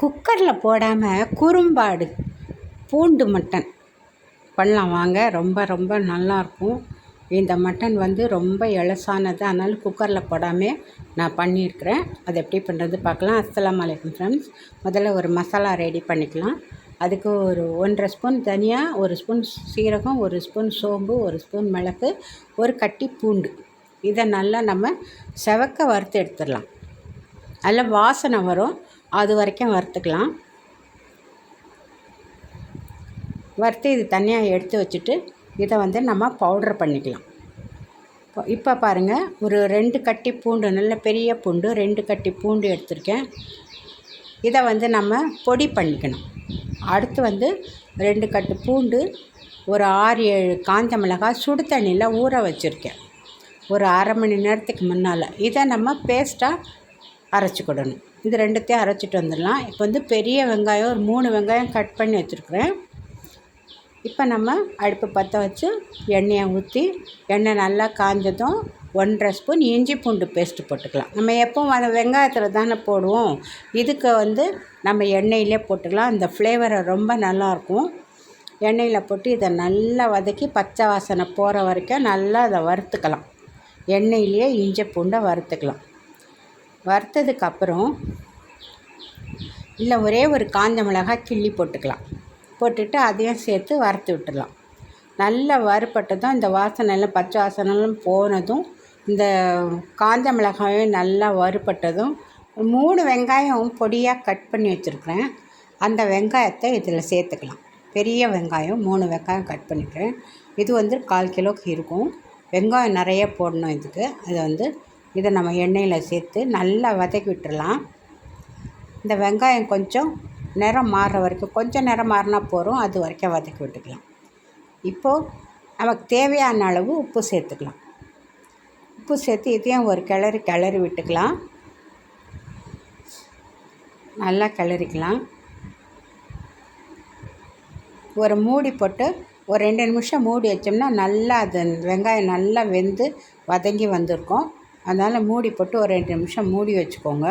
குக்கரில் போடாமல் குறும்பாடு பூண்டு மட்டன். பண்ணலாம் வாங்க ரொம்ப ரொம்ப நல்லாயிருக்கும் இந்த மட்டன் வந்து ரொம்ப எலசானது அதனால் குக்கரில் போடாமல் நான் பண்ணியிருக்கிறேன். அது எப்படி பண்ணுறது பார்க்கலாம். அஸ்லாம் அலைக்கும் ஃப்ரெண்ட்ஸ். முதல்ல ஒரு மசாலா ரெடி பண்ணிக்கலாம். அதுக்கு ஒரு ஒன்றரை ஸ்பூன் தனியா ஒரு ஸ்பூன் சீரகம் ஒரு ஸ்பூன் சோம்பு ஒரு ஸ்பூன் மிளகு ஒரு கட்டி பூண்டு. இதை நல்லா நம்ம செவக்க வறுத்து எடுத்துடலாம். நல்ல வாசனை வரும். அது வரைக்கும் வறுத்துக்கலாம். வறுத்து இது தனியாக எடுத்து வச்சுட்டு இதை வந்து நம்ம பவுடர் பண்ணிக்கலாம். இப்போ இப்போ பாருங்கள் ஒரு ரெண்டு கட்டி பூண்டு நல்ல பெரிய பூண்டு ரெண்டு கட்டி பூண்டு எடுத்திருக்கேன். இதை வந்து நம்ம பொடி பண்ணிக்கணும். அடுத்து வந்து ரெண்டு கட்டு பூண்டு ஒரு ஆறு ஏழு காஞ்ச மிளகாய் சுடு தண்ணியில் ஊற வச்சுருக்கேன். ஒரு அரை மணி நேரத்துக்கு முன்னால். இதை நம்ம பேஸ்ட்டாக அரைச்சிக்கிடணும் இது ரெண்டுத்தையும் அரைச்சிட்டு வந்துடலாம். இப்போ வந்து பெரிய வெங்காயம் ஒரு மூணு வெங்காயம் கட் பண்ணி வச்சுருக்குறேன். இப்போ நம்ம அடுப்பு பற்ற வச்சு எண்ணெயை ஊற்றி எண்ணெய் நல்லா காஞ்சதும் ஒன்றரை ஸ்பூன் இஞ்சி பூண்டு பேஸ்ட்டு போட்டுக்கலாம். நம்ம எப்போவும் அந்த வெங்காயத்தில் தானே போடுவோம். இதுக்கு வந்து நம்ம எண்ணெயிலே போட்டுக்கலாம். இந்த ஃப்ளேவரை ரொம்ப நல்லாயிருக்கும். எண்ணெயில் போட்டு இதை நல்லா வதக்கி பச்சை வாசனை போகிற வரைக்கும் நல்லா அதை வறுத்துக்கலாம். எண்ணெயிலேயே இஞ்சி பூண்டை வறுத்துக்கலாம். வறுத்ததுக்கப்புறம் இல்லை ஒரே ஒரு காஞ்ச மிளகாய் கிள்ளி போட்டுக்கலாம். போட்டுட்டு அதையும் சேர்த்து வறுத்து விட்டுடலாம். நல்லா வறுப்பட்டதும் இந்த வாசனைலாம் பச்சை வாசனைலாம் போனதும் இந்த காஞ்ச மிளகாயும் நல்லா வறுப்பட்டதும் மூணு வெங்காயம் பொடியாக கட் பண்ணி வச்சுருக்குறேன். அந்த வெங்காயத்தை இதில் சேர்த்துக்கலாம். பெரிய வெங்காயம் மூணு வெங்காயம் கட் பண்ணிக்கிறேன். இது வந்து கால் கிலோக்கு இருக்கும். வெங்காயம் நிறைய போடணும் இதுக்கு. அதை வந்து இதை நம்ம எண்ணெயில் சேர்த்து நல்லா வதக்கி விட்டுடலாம் இந்த வெங்காயம் கொஞ்சம் நிறம் மாறுற வரைக்கும் கொஞ்சம் நிறம் மாறினா போகிறோம் அது வரைக்கும் வதக்கி விட்டுக்கலாம். இப்போது நமக்கு தேவையான அளவு உப்பு சேர்த்துக்கலாம். உப்பு சேர்த்து இதையும் ஒரு கிளறி கிளறி விட்டுக்கலாம். நல்லா கிளறிக்கலாம். ஒரு மூடி போட்டு ஒரு ரெண்டு நிமிஷம் மூடி வச்சோம்னா நல்லா அது வெங்காயம் நல்லா வெந்து வதங்கி வந்திருக்கும். அதனால் மூடி போட்டு ஒரு ரெண்டு நிமிஷம் மூடி வச்சுக்கோங்க.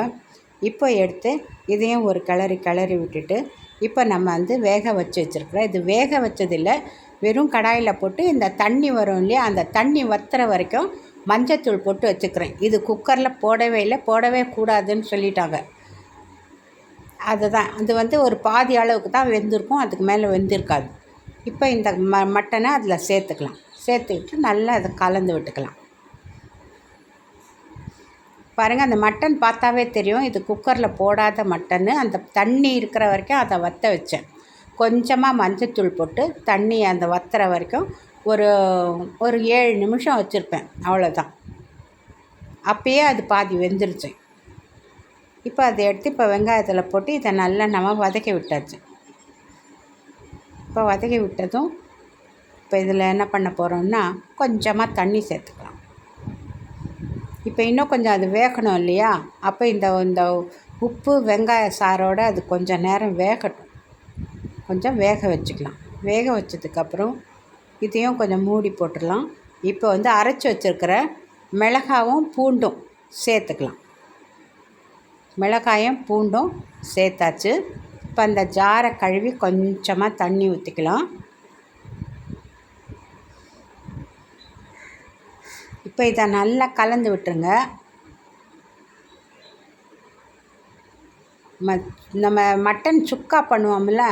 இப்போ எடுத்து இதையும் ஒரு கிளறி கிளறி விட்டுட்டு இப்போ நம்ம வந்து வேக வச்சு வச்சுருக்குறோம். இது வேக வச்சதில்ல. வெறும் கடாயில் போட்டு இந்த தண்ணி வரும் இல்லையா? அந்த தண்ணி வத்துற வரைக்கும் மஞ்சத்தூள் போட்டு வச்சுக்கிறேன். இது குக்கரில் போடவே இல்லை. போடவே கூடாதுன்னு சொல்லிட்டாங்க. அதுதான். அது வந்து ஒரு பாதி அளவுக்கு தான் வெந்திருக்கும். அதுக்கு மேலே வெந்திருக்காது. இப்போ இந்த ம மட்டனை அதில் சேர்த்துக்கலாம். சேர்த்துக்கிட்டு நல்லா அதை கலந்து விட்டுக்கலாம். பாருங்கள் அந்த மட்டன் பார்த்தாவே தெரியும். இது குக்கரில் போடாத மட்டன்னு. அந்த தண்ணி இருக்கிற வரைக்கும் அதை வற்ற வச்சேன். கொஞ்சமாக மஞ்சத்தூள் போட்டு தண்ணி அந்த வத்துற வரைக்கும் ஒரு ஒரு ஏழு நிமிஷம் வச்சுருப்பேன். அவ்வளோதான் அப்பயே அது பாதி வெந்துருச்சு. இப்போ அதை எடுத்து இப்போ வெங்காயத்தில் போட்டு இதை நல்லா நம்ம வதக்கி விட்டாச்சு. இப்போ வதக்கி விட்டதும் இப்போ இதில் என்ன பண்ண போகிறோம்னா கொஞ்சமாக தண்ணி சேர்த்துக்கலாம் இப்போ இன்னும் கொஞ்சம் அது வேகணும் இல்லையா? அப்போ இந்த இந்த உப்பு வெங்காய சாரோடு அது கொஞ்சம் நேரம் வேகட்டும். கொஞ்சம் வேக வச்சுக்கலாம். வேக வச்சதுக்கப்புறம் இதையும் கொஞ்சம் மூடி போட்டுடலாம். இப்போ வந்து அரைச்சி வச்சுருக்கிற மிளகாவும் பூண்டும் சேர்த்துக்கலாம். மிளகாயும் பூண்டும் சேர்த்தாச்சு. இப்போ அந்த ஜாரை கழுவி கொஞ்சமாக தண்ணி ஊற்றிக்கலாம் இப்போ இதை நல்லா கலந்து விட்டுருங்க. ம நம்ம மட்டன் சுக்கா பண்ணுவோம்ல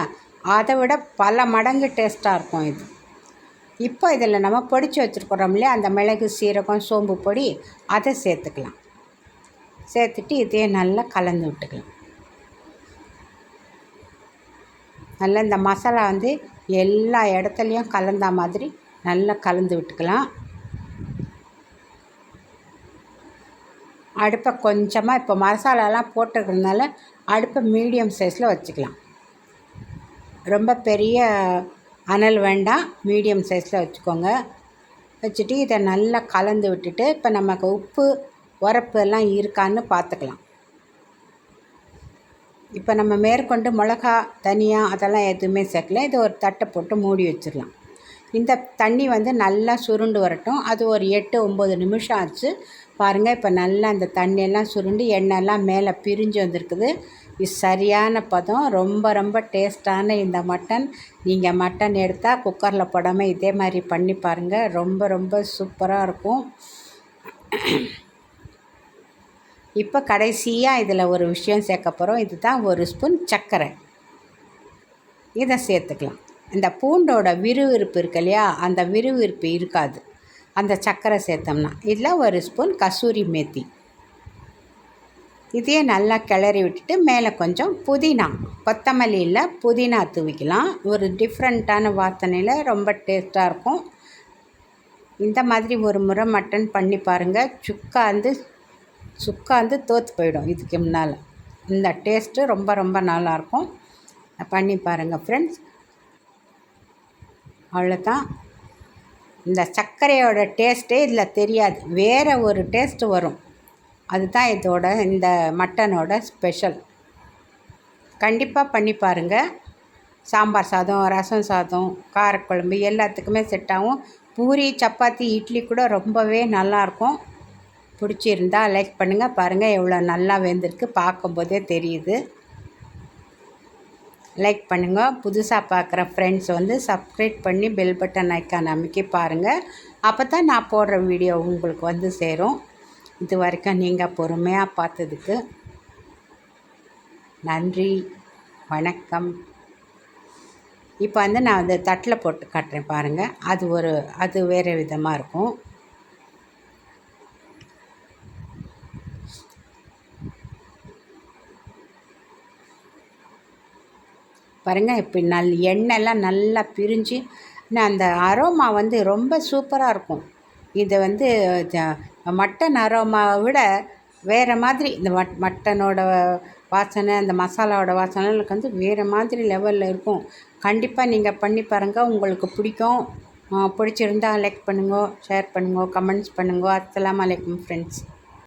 அதை விட பல மடங்கு டேஸ்ட்டாக இருக்கும் இது. இப்போ இதில் நம்ம பொடிச்சு வச்சுருக்குறோம் இல்லையா அந்த மிளகு சீரகம் சோம்பு பொடி அதை சேர்த்துக்கலாம். சேர்த்துட்டு இதையே நல்லா கலந்து விட்டுக்கலாம். நல்லா இந்த மசாலா வந்து எல்லா இடத்துலையும் கலந்த மாதிரி நல்லா கலந்து விட்டுக்கலாம். அடுப்பை கொஞ்சமாக இப்போ மசாலாலாம் போட்டிருக்கிறதுனால அடுப்பை மீடியம் சைஸில் வச்சுக்கலாம். ரொம்ப பெரிய அனல் வேண்டாம். மீடியம் சைஸில் வச்சுக்கோங்க. வச்சுட்டு இதை நல்லா கலந்து விட்டுட்டு இப்போ நமக்கு உப்பு உரப்பு எல்லாம் இருக்கான்னு பார்த்துக்கலாம் இப்போ நம்ம மேற்கொண்டு மிளகா தனியாக அதெல்லாம் எதுவுமே சேர்க்கல. இது ஒரு தட்டை போட்டு மூடி வச்சிடலாம். இந்த தண்ணி வந்து நல்லா சுருண்டு வரட்டும். அது ஒரு எட்டு ஒம்பது நிமிஷம் ஆச்சு. பாருங்கள் இப்போ நல்லா அந்த தண்ணியெல்லாம் சுருண்டு எண்ணெய்லாம் மேலே பிரிஞ்சு வந்திருக்குது. இது சரியான பதம். ரொம்ப ரொம்ப டேஸ்ட்டான இந்த மட்டன். நீங்கள் மட்டன் எடுத்தால் குக்கரில் போடாமல் இதே மாதிரி பண்ணி பாருங்கள் ரொம்ப ரொம்ப சூப்பராக இருக்கும். இப்போ கடைசியாக இதில் ஒரு விஷயம் சேர்க்க போகிறோம் இதுதான் ஒரு ஸ்பூன் சர்க்கரை. இதை சேர்த்துக்கலாம். இந்த பூண்டோட விறுவிறுப்பு இருக்கு இல்லையா? அந்த விறுவிறுப்பு இருக்காது. அந்த சர்க்கரை சேர்த்தோம்னா. இதில் ஒரு ஸ்பூன் கசூரி மேத்தி. இதையே நல்லா கிளறி விட்டுட்டு மேலே கொஞ்சம் புதினா. கொத்தமல்லியில் புதினா தூவிக்கலாம். ஒரு டிஃப்ரெண்ட்டான வாசனையில் ரொம்ப டேஸ்ட்டாக இருக்கும். இந்த மாதிரி ஒரு முறை மட்டன் பண்ணி பாருங்கள் சுக்கா வந்து சுக்கா வந்து தோற்று போயிடும் இதுக்கு முன்னால். இந்த டேஸ்ட்டு ரொம்ப ரொம்ப நல்லாயிருக்கும் பண்ணி பாருங்கள் ஃப்ரெண்ட்ஸ் அவ்வளோதான் இந்த சர்க்கரையோட டேஸ்ட்டே இதில் தெரியாது. வேறு ஒரு டேஸ்ட்டு வரும். அதுதான் இதோட இந்த மட்டனோட ஸ்பெஷல் கண்டிப்பாக பண்ணி பாருங்கள் சாம்பார் சாதம் ரசம் சாதம் காரக்குழம்பு எல்லாத்துக்குமே செட் ஆகும். பூரி சப்பாத்தி இட்லி கூட ரொம்பவே நல்லாயிருக்கும். பிடிச்சிருந்தா லைக் பண்ணுங்கள் பாருங்கள் எவ்வளோ நல்லா வெந்திருக்கு. பார்க்கும்போதே தெரியுது. லைக் பண்ணுங்கள் புதுசாக பார்க்குற ஃப்ரெண்ட்ஸ் வந்து சப்ஸ்கிரைப் பண்ணி பெல் பட்டன் ஐக்கான் அமைக்கி பாருங்கள் அப்போ தான் நான் போடுற வீடியோ உங்களுக்கு வந்து சேரும். இது வரைக்கும் நீங்கள் பொறுமையாக பார்த்ததுக்கு நன்றி. வணக்கம். இப்போ வந்து நான் வந்து தட்டில் போட்டு காட்டுறேன் பாருங்கள் அது ஒரு அது வேறு விதமாக இருக்கும். பாருங்கள் இப்போ நல் எண்ணெய்லாம் நல்லா பிரிஞ்சு அந்த அரோமா வந்து ரொம்ப சூப்பராக இருக்கும். இதை வந்து மட்டன் அரோமாவை விட வேறு மாதிரி இந்த மட் மட்டனோட வாசனை அந்த மசாலாவோட வாசனை எனக்கு வந்து வேறு மாதிரி லெவலில் இருக்கும். கண்டிப்பாக நீங்கள் பண்ணி பாருங்கள் உங்களுக்கு பிடிக்கும். பிடிச்சிருந்தா லைக் பண்ணுங்க ஷேர் பண்ணுங்க கமெண்ட்ஸ் பண்ணுங்க. அஸ்லாம் வலைக்கம் ஃப்ரெண்ட்ஸ்